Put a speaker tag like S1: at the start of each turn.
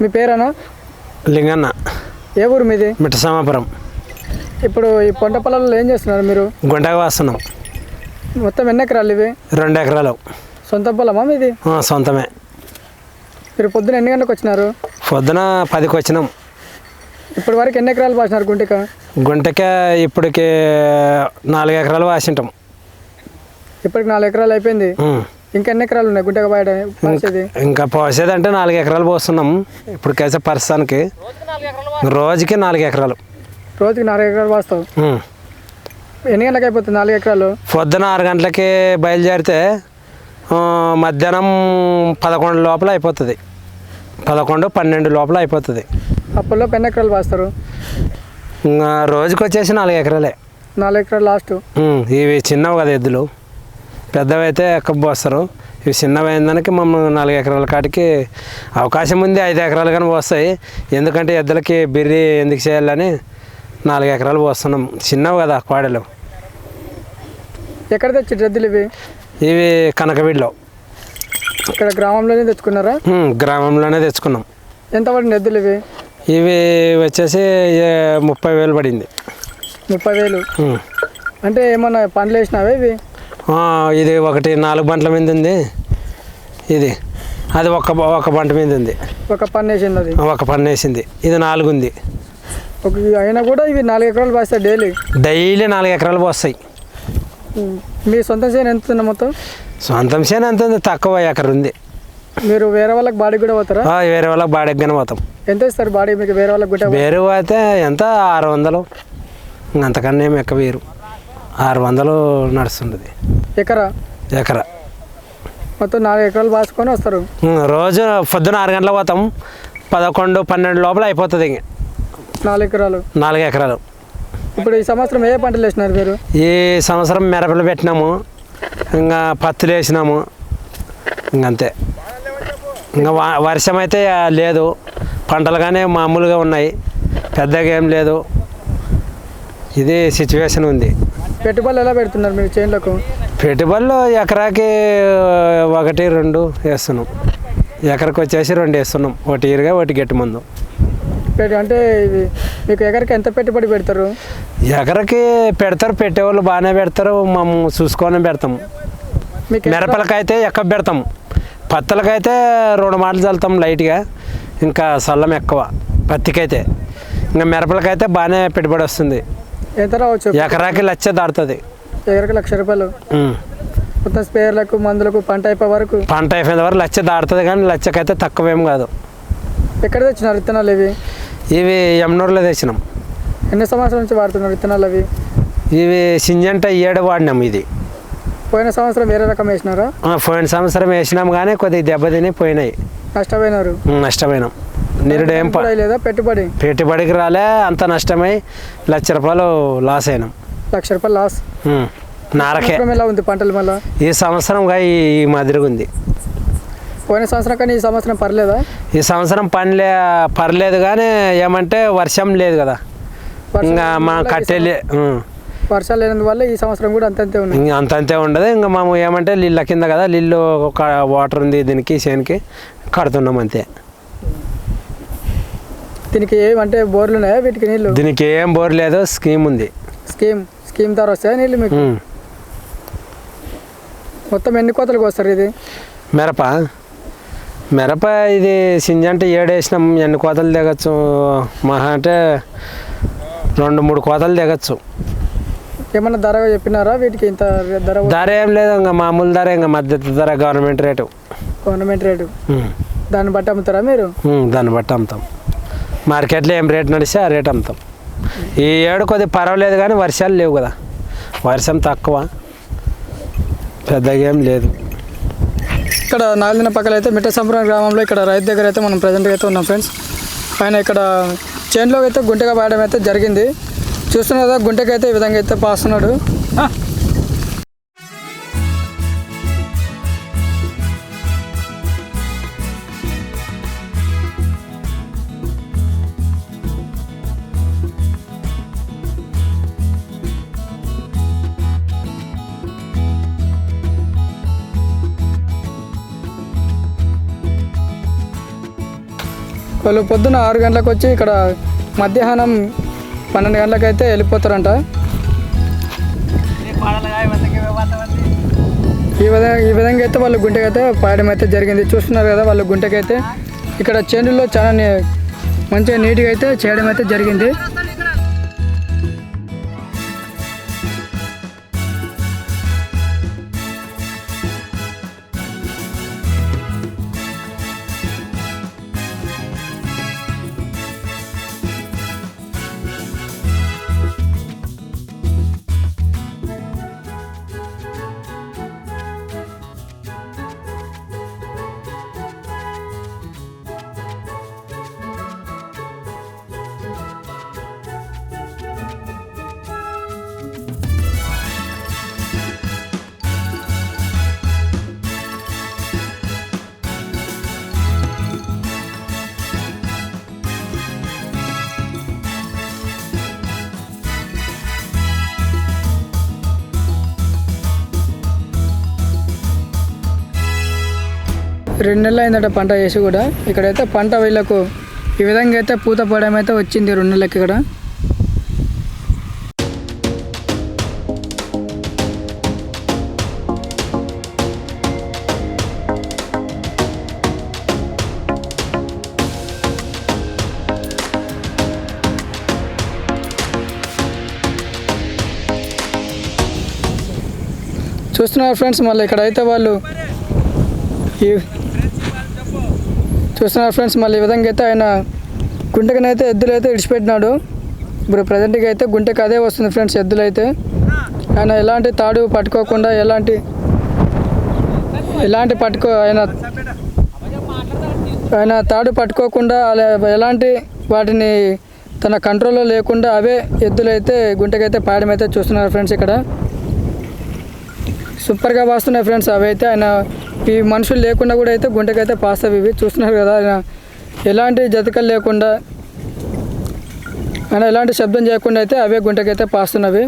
S1: మీ పేరేనా?
S2: లింగన్న.
S1: ఏ ఊరు మీది?
S2: మిట్టసమాపురం.
S1: ఇప్పుడు ఈ పంట పొలాల్లో ఏం చేస్తున్నారు మీరు?
S2: గుంటగా వస్తున్నాం.
S1: మొత్తం ఎన్ని ఎకరాలు ఇవి?
S2: రెండు ఎకరాలు.
S1: సొంత పొలమా మీది?
S2: ఆ, సొంతమే.
S1: మీరు పొద్దున ఎన్ని గంటలకు వచ్చినారు?
S2: పొద్దున పదికి వచ్చినాం.
S1: ఇప్పటి వరకు ఎన్ని ఎకరాలు పాసినారు గుంటిక?
S2: గుంటకే ఇప్పటికి నాలుగు ఎకరాలు వాసింటాం.
S1: ఇప్పటికి నాలుగు ఎకరాలు అయిపోయింది. ఇంకా ఎన్ని ఎకరాలు ఉన్నాయి? గుంటక బయట పాసేది?
S2: ఇంకా పోసేదంటే నాలుగు ఎకరాలు పోస్తున్నాం. ఇప్పటికైతే ప్రస్తుతానికి. రోజుకి నాలుగు ఎకరాలు.
S1: రోజుకి నాలుగు ఎకరాలు పాస్తావు?
S2: ఉం.
S1: ఎన్ని గంటలకు అయిపోతుంది నాలుగు ఎకరాలు?
S2: పొద్దున ఆరు గంటలకి బయలుదేరితే మధ్యాహ్నం పదకొండు లోపల అయిపోతుంది. పదకొండు పన్నెండు లోపల అయిపోతుంది.
S1: అప్పట్లో ఎన్ని ఎకరాలు పాస్తారు?
S2: ఇంకా రోజుకి వచ్చేసి నాలుగు ఎకరాలే.
S1: నాలుగు ఎకరాలు లాస్ట్.
S2: ఇవి చిన్నవి కదా ఎద్దులు. పెద్దవి అయితే ఎక్క పోస్తారు? ఇవి చిన్నవి అయిన దానికి మమ్మల్ని నాలుగు ఎకరాల కాటికి అవకాశం ఉంది ఐదు ఎకరాలు కానీ పోస్తాయి. ఎందుకంటే ఎద్దులకి బిర్రి ఎందుకు చేయాలని నాలుగు ఎకరాలు పోస్తున్నాం. చిన్నవి కదా కోడలు
S1: ఎక్కడ తెచ్చి ఎద్దులు ఇవి?
S2: ఇవి కనకవీడులో.
S1: ఇక్కడ గ్రామంలోనే తెచ్చుకున్నారా?
S2: గ్రామంలోనే తెచ్చుకున్నాం.
S1: ఎంత పడింది ఎద్దులు ఇవి?
S2: ఇవి వచ్చేసి ముప్పై వేలు పడింది.
S1: ముప్పై వేలు. అంటే ఏమన్నా పండ్లు వేసినావా ఇవి?
S2: ఇది ఒకటి నాలుగు బంట్ల మీద ఉంది ఇది. అది ఒక ఒక బంట మీద ఉంది
S1: ఒక పన్ను వేసింది అది
S2: ఒక పన్ను వేసింది. ఇది నాలుగు ఉంది
S1: ఒక అయినా కూడా ఇవి నాలుగు ఎకరాలు పాస్తాయి డైలీ.
S2: డైలీ నాలుగు ఎకరాలు పోస్తాయి.
S1: మీ సొంత చేను ఎంత ఉంది మొత్తం?
S2: సొంతం చేను ఎంత ఉంది? తక్కువ ఎకరం ఉంది.
S1: మీరు వేరే వాళ్ళకి బాడీ కూడా పోతారా?
S2: వేరే వాళ్ళకి బాడెగ్గానే పోతాం.
S1: ఎంత ఇస్తారు బాడీ మీకు వేరే వాళ్ళకి గుట్ట
S2: వేరు అయితే ఎంత? ఆరు వందలు. అంతకన్నా ఏమి ఎక్క వేరు ఆరు వందలు నడుస్తుంటుంది.
S1: ఎకరా?
S2: ఎకర.
S1: మొత్తం నాలుగు ఎకరాలు పాసుకొని వస్తారు.
S2: రోజు పొద్దున ఆరు గంటలకు పోతాం. పదకొండు పన్నెండు లోపల అయిపోతుంది ఇంక.
S1: నాలుగు ఎకరాలు.
S2: నాలుగు ఎకరాలు.
S1: ఇప్పుడు ఈ సంవత్సరం ఏ పంటలు వేసినారు మీరు?
S2: ఈ సంవత్సరం మిరపలు పెట్టినాము. ఇంకా పత్తులు వేసినాము. ఇంకంతే ఇంకా వర్షం అయితే లేదు. పంటలు కానీ మామూలుగా ఉన్నాయి. పెద్దగా ఏం లేదు. ఇది సిచ్యువేషన్ ఉంది.
S1: పెట్టుబడులు ఎలా పెడుతున్నారు మీరు చేనులకు?
S2: పెట్టుబడులు ఎకరాకి ఒకటి రెండు వేస్తున్నాం. ఎకరకు వచ్చేసి రెండు వేస్తున్నాం. ఒకటి ఇరుగా ఒకటి గట్టి మందు.
S1: అంటే ఇది మీకు ఎకరికి ఎంత పెట్టుబడి పెడతారు?
S2: ఎకరకి పెడతారు పెట్టేవాళ్ళు బాగానే పెడతారు మేము చూసుకొని పెడతాం. మిరపలకైతే ఎక్క పెడతాం. పత్తలకైతే రెండు మాటలు చల్లుతాం లైట్గా ఇంకా సల్లం ఎక్కువ పత్తికైతే. ఇంకా మిరపలకైతే బాగానే పెట్టుబడి వస్తుంది.
S1: ఎంత రావచ్చు?
S2: ఎకరాకి లచ్చ దాడుతుంది
S1: ఎకరికి లక్ష రూపాయలు. మొత్తం స్పేర్లకు మందులకు పంట అయిపోయే వరకు?
S2: పంట అయిపోయిన వరకు లచ్చ దాడుతుంది కానీ లచ్చకైతే తక్కువేం కాదు.
S1: ఎక్కడ తెచ్చినారు విత్తనాలు ఇవి?
S2: ఇవి యమునూరులో తెచ్చినాం.
S1: ఎన్ని సంవత్సరాల నుంచి వాడుతున్నారు విత్తనాలు అవి?
S2: ఇవి సింజంట ఏడు వాడినాం ఇది.
S1: పోయిన సంవత్సరం వేరే రకం వేసినారా?
S2: పోయిన సంవత్సరం వేసినాం కానీ కొద్దిగా దెబ్బతిని పోయినాయి.
S1: నష్టపోయినారు.
S2: ఉం, నష్టపోయినాం. నిరుడేం
S1: లేదా పెట్టుబడి?
S2: పెట్టుబడికి రాలే అంత నష్టమై లక్ష రూపాయలు లాస్ అయినాం.
S1: లక్ష రూపాయలు లాస్.
S2: నారకే.
S1: సంవత్సరం ఎలా ఉంది పంటలు మళ్ళా?
S2: ఈ సంవత్సరంగా ఈ మాదిరిగా ఉంది.
S1: పోయిన సంవత్సరం కానీ ఈ సంవత్సరం పర్లేదా?
S2: ఈ సంవత్సరం పనిలే పర్లేదు కానీ ఏమంటే వర్షం లేదు కదా. ఇంకా మా కట్టెలు
S1: వర్షాలు లేనందువల్ల ఈ సంవత్సరం కూడా అంతంతే
S2: ఇంకా అంతంతే ఉండదు. ఇంకా మేము ఏమంటే నీళ్ళ కింద కదా నీళ్ళు ఒక వాటర్ ఉంది దీనికి చేనికి కడుతున్నాం అంతే.
S1: దీనికి ఏమంటే బోర్లు ఉన్నాయా? వీటికి నీళ్ళు?
S2: దీనికి ఏం బోర్ లేదు స్కీమ్ ఉంది.
S1: స్కీమ్ స్కీమ్ ద్వారా వస్తాయా నీళ్ళు మీకు. మొత్తం ఎన్ని కోతలకు వస్తారు ఇది?
S2: మిరప. మిరప ఇది సింజంటే ఏడు వేసినాం ఎన్ని కోతలు దిగచ్చు? మహా అంటే రెండు మూడు కోతలు దిగచ్చు.
S1: ఏమన్నా ధర చెప్పినారా వీటికి ఇంత ధర?
S2: ధర ఏం లేదు ఇంకా మామూలు ధర ఇంకా మద్దతు ధర గవర్నమెంట్ రేటు.
S1: Government rate. దాన్ని బట్టి అమ్ముతారా మీరు?
S2: దాన్ని బట్టి అమ్ముతాం. మార్కెట్లో ఏం రేట్ నడిస్తే ఆ రేట్ అమ్ముతాం. ఈ ఏడు కొద్దిగా పర్వాలేదు కానీ వర్షాలు లేవు కదా. వర్షం తక్కువ. పెద్దగా ఏం లేదు.
S1: ఇక్కడ నాలిన పక్కన అయితే మిట్టసంపురం గ్రామంలో ఇక్కడ రైతు దగ్గర అయితే మనం ప్రజెంట్గా అయితే ఉన్నాం ఫ్రెండ్స్. ఆయన ఇక్కడ చేనులో అయితే గుంటగా పాయడం అయితే జరిగింది. చూస్తున్నారు కదా గుంటకైతే ఈ విధంగా అయితే పాస్తున్నాడు. వాళ్ళు పొద్దున ఆరు గంటలకు వచ్చి ఇక్కడ మధ్యాహ్నం పన్నెండు గంటలకైతే వెళ్ళిపోతారంట. ఈ విధంగా ఈ విధంగా అయితే వాళ్ళు గుంటకైతే పాయడం అయితే జరిగింది. చూస్తున్నారు కదా వాళ్ళు గుంటకైతే. ఇక్కడ చేనుల్లో చాలా మంచిగా నీట్గా అయితే చేయడం అయితే జరిగింది. రెండు నెలలు అయిందట పంట వేసి కూడా. ఇక్కడైతే పంట వీళ్ళకు ఈ విధంగా అయితే పూత పడడం అయితే వచ్చింది రెండు నెలలకి ఇక్కడ. చూస్తున్నారు ఫ్రెండ్స్ మళ్ళీ ఇక్కడైతే వాళ్ళు ఈ చూస్తున్నారు ఫ్రెండ్స్. మళ్ళీ ఈ విధంగా అయితే ఆయన గుంటకనైతే ఎద్దులు అయితే ఇడిచిపెట్టినాడు ఇప్పుడు ప్రజెంట్గా అయితే గుంటకి అదే వస్తుంది ఫ్రెండ్స్ ఎద్దులు అయితే ఆయన ఎలాంటి తాడు పట్టుకోకుండా ఎలాంటి ఎలాంటి పట్టుకో ఆయన ఆయన తాడు పట్టుకోకుండా అలా ఎలాంటి వాటిని తన కంట్రోల్లో లేకుండా అవే ఎద్దులు అయితే గుంటకైతే పాయడం అయితే చూస్తున్నారు ఫ్రెండ్స్ ఇక్కడ. సూపర్గా వస్తున్నాయి ఫ్రెండ్స్. అవి అయితే ఆయన ఈ మనుషులు లేకుండా కూడా అయితే గుంటకైతే పాస్ ఇవి చూస్తున్నారు కదా. ఆయన ఎలాంటి జతకలు లేకుండా ఆయన ఎలాంటి శబ్దం చేయకుండా అయితే అవే గుంటకైతే పాస్తున్నవి